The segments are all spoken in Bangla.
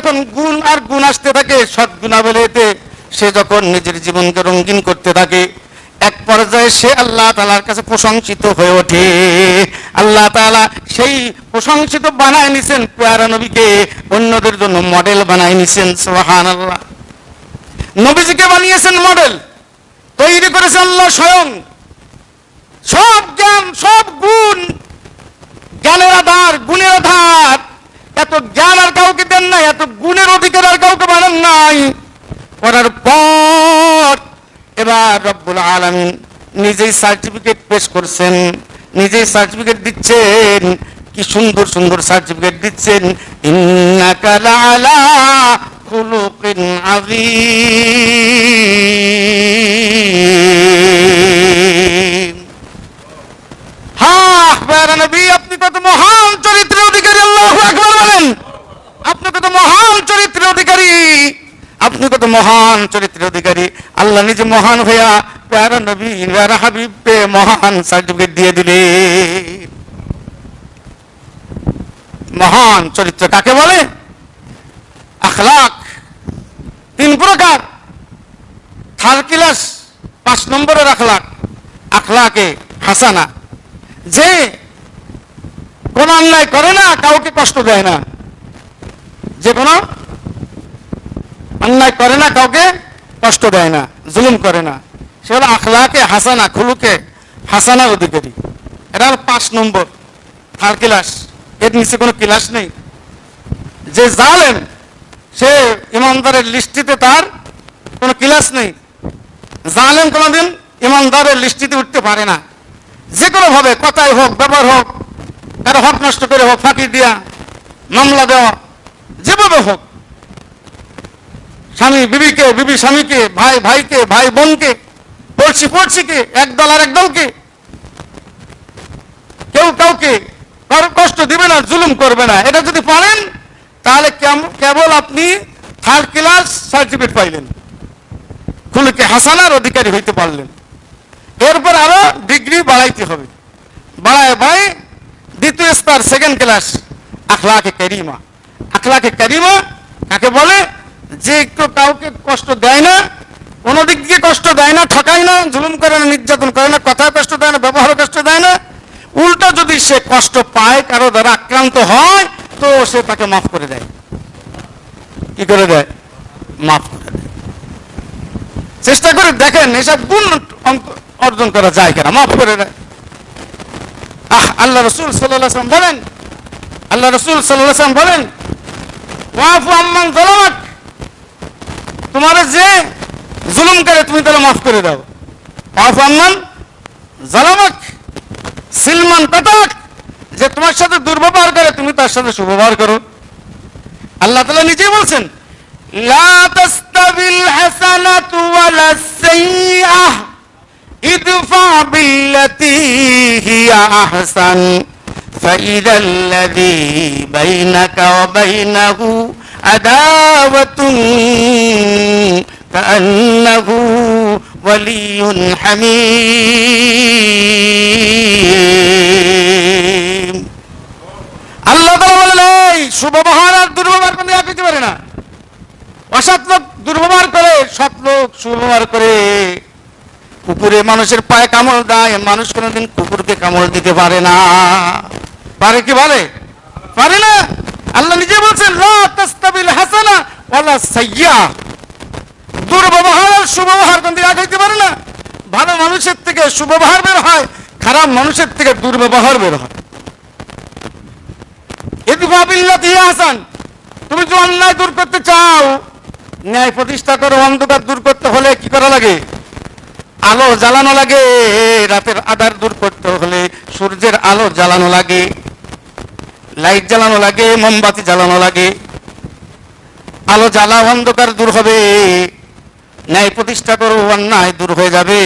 যখন গুণ আর গুণ আসতে থাকে, সৎ গুণাবলীতে সে যখন নিজের জীবনকে রঙিন করতে থাকে, এক পর্যায়ে সে আল্লাহ তালার কাছে প্রশংসিত হয়ে ওঠে। আল্লাহ তাআলা সেই প্রশংসিত বানায় নিছেন পেয়ারা নবীকে, অন্যদের জন্য মডেল বানায় নিছেন সোহান আল্লাহ নবীজিকে বানিয়েছেন মডেল, তৈরি করেছে আল্লাহ স্বয়ং। সব জ্ঞান, সব গুণ, জ্ঞানের আধার, গুণের আধার, এত জ্ঞান আর কাউকে দেন নাই এত গুণের অধিকার আর কাউকে বানান নাই করার পর এবার রব্বুল আলমিন নিজেই সার্টিফিকেট পেশ করছেন, নিজেই সার্টিফিকেট দিচ্ছেন। কি সুন্দর সুন্দর সার্টিফিকেট দিচ্ছেন। আযীম। হ্যাঁ নবী, আপনি কত মহান চরিত্রের অধিকারী আল্লাহু আকবার বলেন আপনি কত মহান চরিত্রের অধিকারী আপনি কত মহান চরিত্রের অধিকারী। আল্লাহ নিজে মহান হইয়া পেয়ারা নবী, পেয়ারা হাবিবকে মহান সার্টিফিকেট দিয়ে দিলে। মহান চরিত্র কাকে বলে? আখলাক। তিন প্রকার। থার্ড ক্লাস পাঁচ নম্বরের আখলাক। আখলাকে হাসানা। যে কোন অন্যায় করে না, কাউকে কষ্ট দেয় না। যে কোনো অন্যায় করে না, কাউকে কষ্ট দেয় না, জুলুম করে না। সে হলো আখলাকে হাসানা, খুলুকে হাসানার অধিকারী। এটা হলো পাঁচ নম্বর থার্ড ক্লাস এর নিচে কোনো ক্লাস নেই। যে জালেম, সে ইমানদারের লিস্টিতে তার কোনো ক্লাস নেই। জালেম কোনোদিন ইমানদারের লিস্টিতে উঠতে পারে না। যে কোনো ভাবে কথাই হোক, ব্যবহার হোক কারও হক নষ্ট করে হোক, ফাঁকি দিয়া, মামলা দেওয়া, যেভাবে হোক স্বামী বিবিকে, বিবি স্বামীকে, ভাই ভাইকে, ভাই বোনকে পড়ছি পড়ছিকে এক দল আর এক দলকে। কেউ কাউকে কারও কষ্ট দিবে না, জুলুম করবে না। এটা যদি পারেন, তাহলে কেবল আপনি থার্ড ক্লাস সার্টিফিকেট পাইলেন। খুলকে হাসানার অধিকারী হইতে পারলেন। এরপর আরও ডিগ্রি বাড়াইতে হবে। বাড়ায় ভাই দ্বিতীয় স্তর সেকেন্ড ক্লাস আখলাকে কারিমা। আখলাকে কারিমা কাকে বলে? যে একটু কাউকে কষ্ট দেয় না, কোনো দিক দিয়ে কষ্ট দেয় না, ঠকায় না, জুলুম করে না, নির্যাতন করে না, কথায় কষ্ট দেয় না ব্যবহারও কষ্ট দেয় না, উল্টা যদি সে কষ্ট পায়, কারও দ্বারা আক্রান্ত হয়, তো সে তাকে মাফ করে দেয়। কি করে দেয়? মাফ করে দেয়। চেষ্টা করে দেখেন, এসব গুণ অর্জন করা যায় কিনা, মাফ করে দেয়। আহ, আল্লাহ রসুল সাল্লাম বলেন, আল্লাহ রসুল সাল্লাম বলেন, ওয়াফু আম্মান জলামাক তোমার যে জুলুম করে তুমি তাহলে মাফ করে দাও ওয়াফু আম্মান জালামাক সিলমান কাতাক যে তোমার সাথে দুর্ব্যবহার করে তুমি তার সাথে সুব্যবহার করো আল্লাহ তালা নিজেই বলছেন লা তাস্তাবিল হাসানাতু ওয়ালা সাইয়্যাহ ادفع بالتي هي أحسن فإذا الذي بينك وبينه عداوة كأنه ولي حميم আল্লাহ তাআলা বলেন এই সুব্যবহার আর দুর্ব্যবহার কোনো এক হইতে পারে না অসৎ লোক দুর্ব্যবহার করে সৎ লোক সুব্যবহার করে কুকুরে মানুষের পায়ে কামড় দেয় মানুষ কোনোদিন কুকুরকে কামড় দিতে পারে না পারে কি বলে পারে না আল্লাহ নিজে বলছেন হাসানা ওয়ালা সাইয়্যা দুর্ব্যবহার আর সুব্যবহার কোন দিকে আগাইতে পারে না। ভালো মানুষের থেকে সুব্যবহার বের হয়, খারাপ মানুষের থেকে দুর্ব্যবহার বের হয়। হাসান, তুমি যদি অন্যায় দূর করতে চাও, ন্যায় প্রতিষ্ঠা করো, অন্ধকার দূর করতে হলে কি করা লাগে? আলো জ্বালানো লাগে, রাতের আধার দূর করতে হলে সূর্যের আলো জ্বালানো লাগে। লাইট জ্বালানো লাগে, মোমবাতি জ্বালানো লাগে। আলো জ্বালা অন্ধকার দূর হবে, ন্যায় প্রতিষ্ঠা করো, অন্যায় দূর হয়ে যাবে।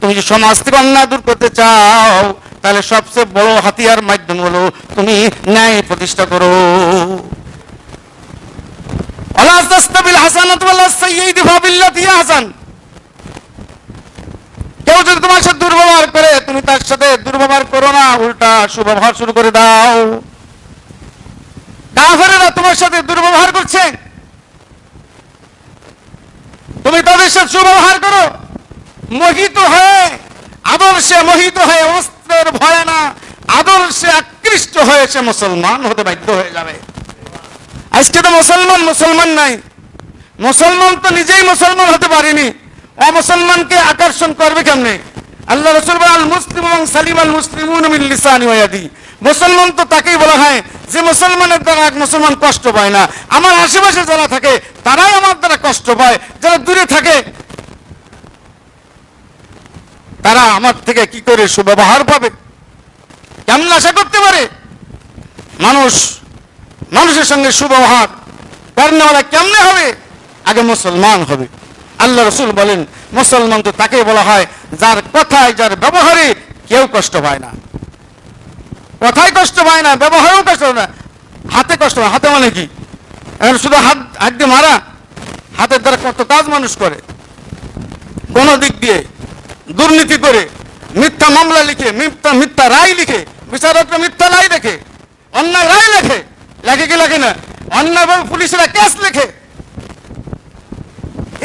তুমি যদি সমাজ থেকে অন্যায় দূর করতে চাও, তাহলে সবচেয়ে বড় হাতিয়ার মাধ্যম হলো তুমি ন্যায় প্রতিষ্ঠা করো। হাসান। কেউ যদি তোমার সাথে দুর্ব্যবহার করে, তুমি তার সাথে দুর্ব্যবহার করো না, উল্টা সুব্যবহার শুরু করে দাও। কাফেরেরা তোমার সাথে দুর্ব্যবহার করছে। তুমি তাদের সাথে সুব্যবহার করো। মোহিত হয়ে, আদর্শে মোহিত হয়ে, অস্ত্রের ভয় না, আদর্শে আকৃষ্ট হয়েছে মুসলমান হতে বাধ্য হয়ে যাবে। আজকে তো মুসলমান মুসলমান নাই। মুসলমান তো নিজেই মুসলমান হতে পারেনি। অমুসলমানকে আকর্ষণ করবে কেমনে? আল্লাহ রসুল আল মুসলিম এবং সালিম আল মুসলিম মিল্লিসানি ওয়াদি মুসলমান তো তাকেই বলা হয় যে মুসলমানের দ্বারা এক মুসলমান কষ্ট পায় না। আমার আশেপাশে যারা থাকে তারাই আমার দ্বারা কষ্ট পায়। যারা দূরে থাকে, তারা আমার থেকে কি করে সুব্যবহার পাবে? কেমন আশা করতে পারে? মানুষ, মানুষের সঙ্গে সুব্যবহার কর্ণওয়ালা কেমনে হবে? আগে মুসলমান হবে। আল্লাহ রসুল বলেন, মুসলমান তো তাকে বলা হয়, যার কথায়, যার ব্যবহারে কেউ কষ্ট পায় না। কথায় কষ্ট পায় না, ব্যবহারেও কষ্ট পায় না। হাতে কষ্ট হয় হাতে মানে কি? এখন শুধু হাত হাত দিয়ে মারা, হাতের দ্বারা কত কাজ মানুষ করে। কোন দিক দিয়ে দুর্নীতি করে, মিথ্যা মামলা লিখে, মিথ্যা মিথ্যা রায় লিখে, বিচারকরা মিথ্যা রায় লেখে অন্যায় রায় লেখে লেখে কি, লেখে না? অন্যায়ভাবে পুলিশরা কেস লেখে।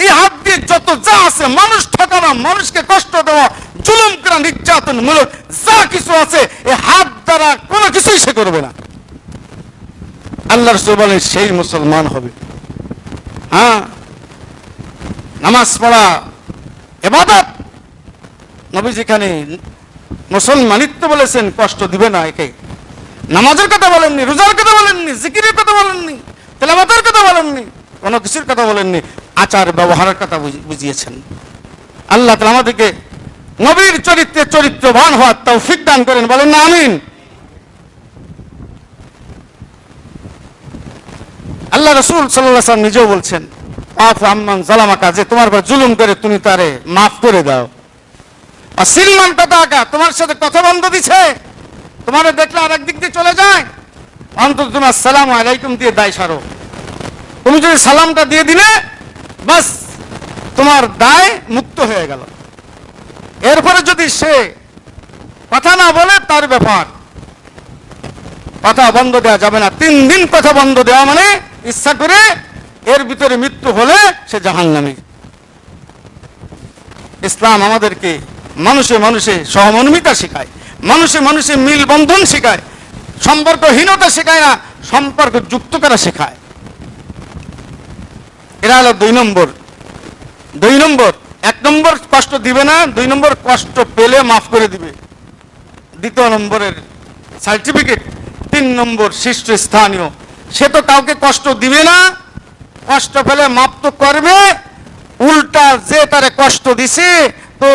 এই হাত দিয়ে যত যা আছে, মানুষ ঠকানো, মানুষকে কষ্ট দেওয়া জুলুম করা নির্যাতন মূলক যা কিছু আছে এই হাত দ্বারা কোনো কিছুই সে করবে না। আল্লাহ রসুল সেই মুসলমান হবে। হ্যাঁ নামাজ পড়া, এবাদত। নবী যেখানে মুসলমানিত্ব বলেছেন, কষ্ট দিবে না একে। নামাজের কথা বলেননি, রোজার কথা বলেননি, জিকিরের কথা বলেননি তেলাবাতের কথা বলেননি, কোনো কিছুর কথা বলেননি আচার ব্যবহারের কথা বুঝি- বুঝিয়েছেন। আল্লাহ তাআলা আমাদেরকে নবীর চরিত্রে চরিত্রবান হওয়ার তৌফিক দান করেন, বলেন না, আমিন। আল্লাহ রসুল সাল্লাম নিজেও বলছেন আম্মান তোমার উপর জুলুম করে তুমি তারে মাফ করে দাও। আর সিলমান তোমার সাথে কথা বন্ধ দিছে। তোমার দেখলে আর দিক দিয়ে চলে যায়। অন্তত তোমার সালাম আলাইকুম দিয়ে দায় সারো। তুমি যদি সালামটা দিয়ে দিলে, বাস তোমার দায় মুক্ত হয়ে গেল। এরপরে যদি সে কথা না বলে, তার ব্যাপার। কথা বন্ধ দেওয়া যাবে না। তিন দিন কথা বন্ধ দেওয়া মানে ইচ্ছা করে এর ভিতরে মৃত্যু হলে সে জাহান্নামী। ইসলাম আমাদেরকে মানুষে মানুষে সহমর্মিতা শেখায়। মানুষে মানুষে মিল বন্ধন শেখায়। সম্পর্কহীনতা শেখায় না সম্পর্ক যুক্ত করা শেখায়। এরা হলো দুই নম্বর। দুই নম্বর এক নম্বর কষ্ট দিবে না, দুই নম্বর কষ্ট পেলে মাফ করে দিবে। দ্বিতীয় নম্বরের সার্টিফিকেট তিন নম্বর শীর্ষ স্থানীয়। সে তো কাউকে কষ্ট দিবে না, কষ্ট পেলে মাপ তো করবে, উল্টা যে তারে কষ্ট দিছে, তো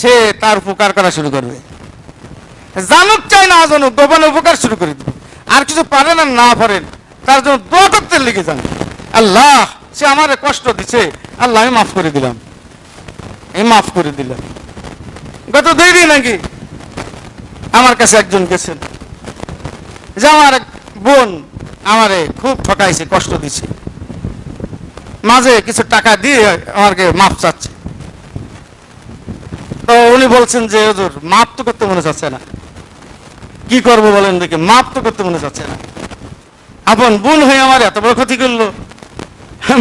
সে তার উপকার করা শুরু করবে। জানুক চাই না জানুক গোপনে উপকার শুরু করে দিবে। আর কিছু পারেন আর না পারেন, তার জন্য দোয়া করতে লিখে যান। আল্লাহ, সে আমার কষ্ট দিছে, আল্লাহ আমি মাফ করে দিলাম। আমি মাফ করে দিলাম গত দুই দিন নাকি আমার কাছে একজন গেছেন, যে আমার বোন আমারে খুব ঠকাইছে, কষ্ট দিছে। মাঝে কিছু টাকা দিয়ে আমাকে মাপ চাচ্ছে। তো উনি বলছেন যে, হুজুর মাপ তো করতে মনে চাচ্ছে না। কি করব বলেন দেখে মাপ তো করতে মনে চাচ্ছে না। আপন বোন হয়ে আমার এত বড় ক্ষতি করল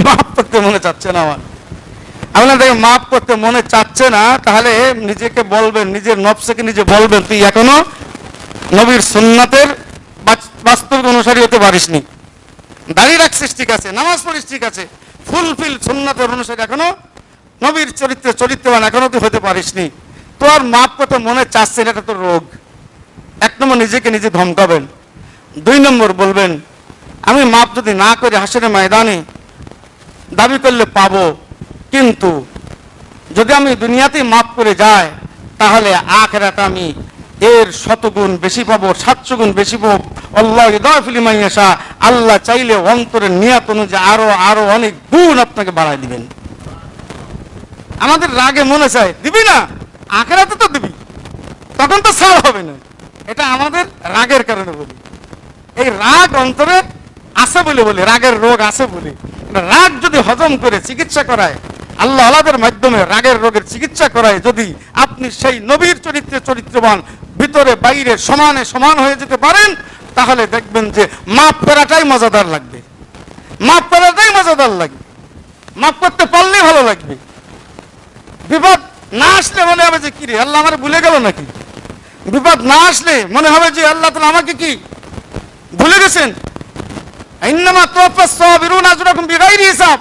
মাপ করতে মনে চাচ্ছে না আমার। আপনাদেরকে মাপ করতে মনে চাচ্ছে না, তাহলে নিজেকে বলবেন, নিজের নবসকে নিজে বলবেন, তুই এখনও নবীর সুন্নাতের বাস্তব অনুসারী হতে পারিসনি। দাড়ি রাখছিস ঠিক আছে, নামাজ পড়িস ঠিক আছে, ফুলফিল সুন্নাতের অনুসারী এখনও, নবীর চরিত্রে চরিত্রবান এখনও তুই হতে পারিসনি। তোর মাপ করতে মনে চাচ্ছে এটা তো রোগ। এক নম্বর, নিজেকে নিজে ধমকাবেন। দুই নম্বর, বলবেন, আমি মাপ যদি না করে হাসির ময়দানে দাবি করলে পাবো। কিন্তু যদি আমি দুনিয়াতেই মাফ করে যাই, তাহলে আখেরাত আমি এর শতগুণ বেশি পাবো সাতশো গুণ বেশি পাবো। আল্লাহ ফিলিমাইয়াশা আল্লাহ চাইলে অন্তরের নিয়াত অনুযায়ী আরও আরও অনেক গুণ আপনাকে বাড়াই দিবেন। আমাদের রাগে মনে চায়, দিবি না? আখেরাতে তো দিবি। তখন তো ছাড় হবে না। এটা আমাদের রাগের কারণে বলি। এই রাগ অন্তরে আছে বলে বলি, রাগের রোগ আছে বলে। রাগ যদি হজম করে, চিকিৎসা করায় আল্লাহ আলাদের মাধ্যমে রাগের রোগের চিকিৎসা করায় যদি আপনি সেই নবীর চরিত্রে চরিত্রবান, ভিতরে, বাইরে, সমানে সমান হয়ে যেতে পারেন, তাহলে দেখবেন যে মাপ করাটাই মজাদার লাগবে। মাপ করাটাই মজাদার লাগবে। মাপ করতে পারলেই ভালো লাগবে। বিপদ না আসলে মনে হবে যে কি রে, আল্লাহ আমার ভুলে গেল নাকি? বিপদ না আসলে মনে হবে যে আল্লাহ তালা আমাকে কি ভুলে গেছেন? ইন্নামা তোফাস সাবিরুন আজরাকুম বিগাইরি হিসাব।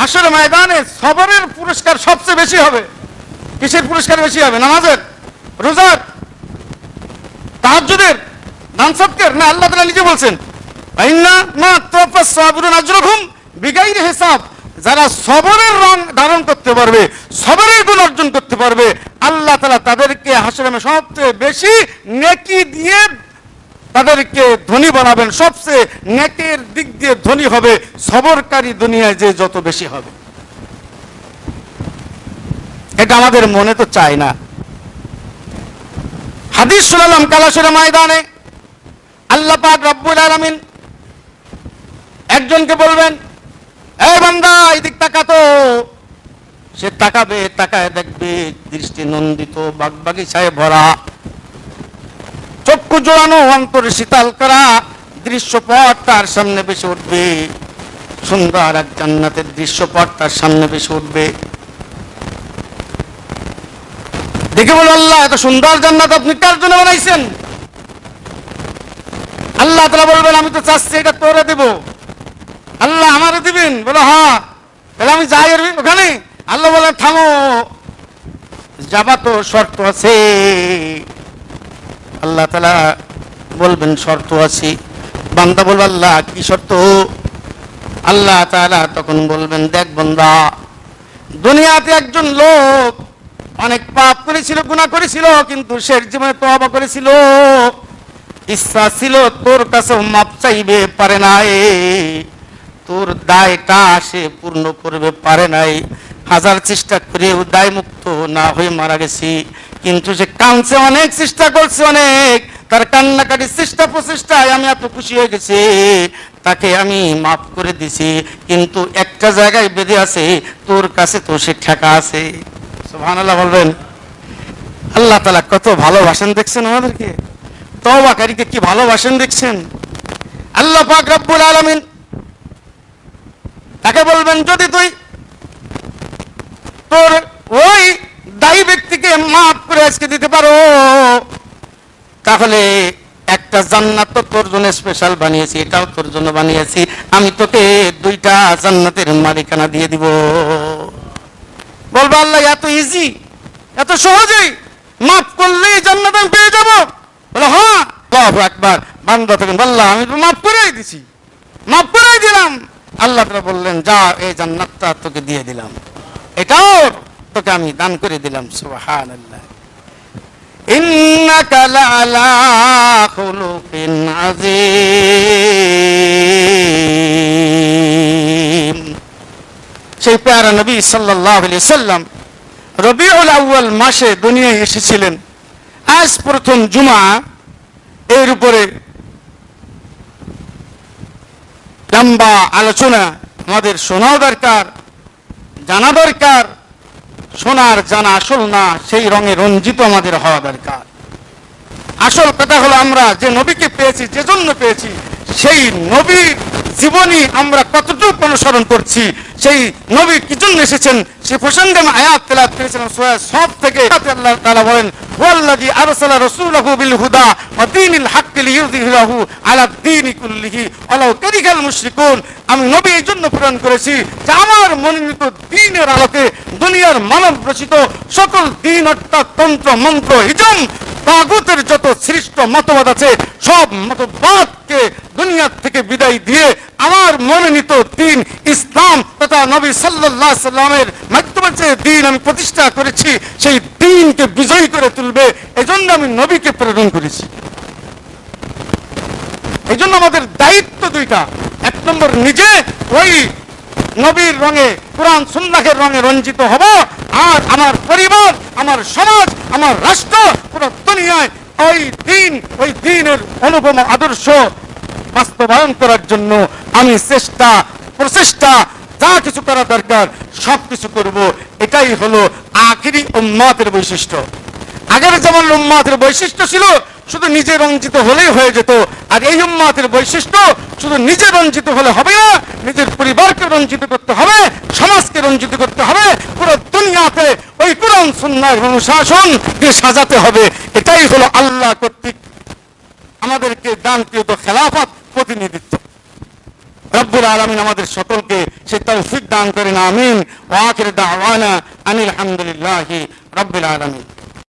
হাসর ময়দানে সবরের পুরস্কার সবচেয়ে বেশি হবে। কিসের পুরস্কার বেশি হবে? নামাজের? রোজার? তাহাজ্জুদের? দান সৎকার না, আল্লাহ তাআলা নিজে বলছেন বিগাইরি হিসাব। যারা সবরের রং ধারণ করতে পারবে, সবরের গুণ অর্জন করতে পারবে, আল্লাহ তাআলা তাদেরকে হাসরে সবচেয়ে বেশি নেকি দিয়ে তাদেরকে ধনী বানাবেন, সবচেয়ে দিক দিয়ে ধনী হবে, সবরকারী দুনিয়ায় যে যত বেশি হবে। এটা আমাদের মনে তো চায় না। হাদিস শুনালাম কালাসের ময়দানে। আল্লাহ পাক রব্বুল আলামিন একজনকে বলবেন এই বান্দা, এদিক তাকাতো। সে তাকাবে, তাকায় দেখবে দৃষ্টি নন্দিত বাগবাগিচায় ভরা। চক্ষু জোড়ানো, অন্তর শীতল করা। দৃশ্যপট তার সামনে বেশি উঠবে। সুন্দর এক জান্নাতের দৃশ্যপট তার সামনে বেশি উঠবে। দেখে বলো আল্লাহ, এত সুন্দর জান্নাত আপনি কার জন্য বানাইছেন? আল্লাহ তালা বলবেন, আমি তো চাচ্ছি এটা তোরে দেব। আল্লাহ আমারে দিবেন। বলো হ্যাঁ। তাহলে আমি যাই ওখানে। আল্লাহ বলে থামো। যাবা তো, শর্ত আছে। আল্লাহ তালা বলবেন, শর্ত আছে। বান্দা বলবে, আল্লাহ, কি শর্ত? আল্লাহ তাআলা তখন বলবেন, দেখ বান্দা, দুনিয়াতে একজন লোক অনেক পাপ করেছিল, গুনাহ করেছিল, কিন্তু শেষ জীবনে তওবা করেছিল। ইচ্ছা ছিল? তোর কাছে মাপ চাইবে, পারে নাই। তোর দায়টা সে পূর্ণ করবে, পারে নাই। হাজার চেষ্টা করেও দায় মুক্ত না হয়ে মারা গেছি, কিন্তু সে কাঁদছে অনেক, চেষ্টা করছে অনেক। তার কান্নাকাটির চেষ্টা প্রচেষ্টায় আমি এত খুশি হয়ে গেছি, তাকে আমি মাফ করে দিছি। কিন্তু একটা জায়গায় বেঁধে আছে, তোর কাছে তো সে ঠেকা আছে। সুবহানাল্লাহ বলবেন, আল্লাহ তালা কত ভালোবাসেন দেখছেন আমাদেরকে? তবাকারীকে কি ভালোবাসেন দেখছেন? আল্লাহ পাক রব্বুল আলামিন তাকে বলবেন, যদি তুই তোর ওই দায়ী ব্যক্তিকে মাফ করে আজকে দিতে পারো তাহলে একটা জান্নাত তো তোর জন্য স্পেশাল বানিয়েছি, এটাও তোর জন্য বানিয়েছি। আমি তোকে দুইটা জান্নাতের মালিকানা দিয়ে দিব। বলব, আল্লাহ, এত ইজি এত সহজেই? মাফ করলেই জান্নাত আমি পেয়ে যাব। বলে হ্যাঁ আল্লাহু একবার বান্দা তখন বললাম আমি তো মাফ করেই দিছি। মাফ করেই দিলাম। আল্লাহ তাআলা বললেন, যা, এই জান্নাতটা তোকে দিয়ে দিলাম। এটাও তোকে আমি দান করে দিলাম, সুবহানাল্লাহ। ইন্নাকা লাআলা খুলুকিন আযীম। সেই প্যারা নবী আলাইহি সাল্লাম রবিউল আউয়াল মাসে দুনিয়ায় এসেছিলেন। আজ প্রথম জুমা। এর উপরে লম্বা আলোচনা। আমাদের শোনাও দরকার, জানা দরকার। শোনার জানা আসল না, সেই রঙে রঞ্জিত আমাদের হওয়া দরকার। আসল কথা হলো আমরা যে নবীকে পেয়েছি, যে জন্য পেয়েছি, সেই নবীর জীবনী আমরা কতটুকু অনুসরণ করছি, সেই নবী কি জন্য এসেছেন সে প্রসঙ্গে আয়াত তেলাত করেছিলাম সব থেকে আল্লাহ তাআলা বলেন আরসালা বিল হুদা ওয়া দীনিল হাক্কি আলা দীনি কুল্লিহি ওয়ালাউ মুশরিকুন। আমি নবী এই জন্য প্রেরণ করেছি যে আমার মনোনীত আলোকে দুনিয়ার মানব রচিত সকল দ্বীন অর্থাৎ তন্ত্র, মন্ত্র, হিজম, তাগুতের যত সৃষ্ট মতবাদ আছে, সব মতবাদকে দুনিয়া থেকে বিদায় দিয়ে আমার মনোনীত দিন ইসলাম তথা নবী সাল্লাল্লাহু আলাইহি সাল্লামের যে দিন আমি প্রতিষ্ঠা করেছি, সেই দিনকে বিজয়ী করে তুলবে, এজন্য আমি নবীকে প্রেরণ করেছি। আমাদের দায়িত্ব দুইটা। এক নম্বর, নিজে ওই নবীর রঙে, কোরআন রঙে রঞ্জিত হব, আর আমার পরিবার, আমার সমাজ, আমার রাষ্ট্র পুরো দুনিয়ায় ওই দিন, ওই দিনের অনুপম আদর্শ বাস্তবায়ন করার জন্য আমি চেষ্টা, প্রচেষ্টা, যা কিছু করা দরকার সব কিছু করব। এটাই হলো আখিরি উম্মাতের বৈশিষ্ট্য। আগের যেমন উম্মাতের বৈশিষ্ট্য ছিল, শুধু নিজে রঞ্জিত হলেই হয়ে যেত। আর এই উম্মাতের বৈশিষ্ট্য শুধু নিজে রঞ্জিত হলে হবে না, নিজের পরিবারকে রঞ্জিত করতে হবে, সমাজকে রঞ্জিত করতে হবে, পুরো দুনিয়াতে ওই কোরআন সুন্নার অনুশাসন দিয়ে সাজাতে হবে। এটাই হলো আল্লাহ কর্তৃক আমাদেরকে দানকৃত খেলাফত প্রতিনিধিত্ব। রব্বুল আলমিন আমাদের সকলকে সে তৌফিক দান করেন, আমিন। ওয়াকির দাওয়ানা আনিল হামদুলিল্লাহি রব্বুল আলমিন।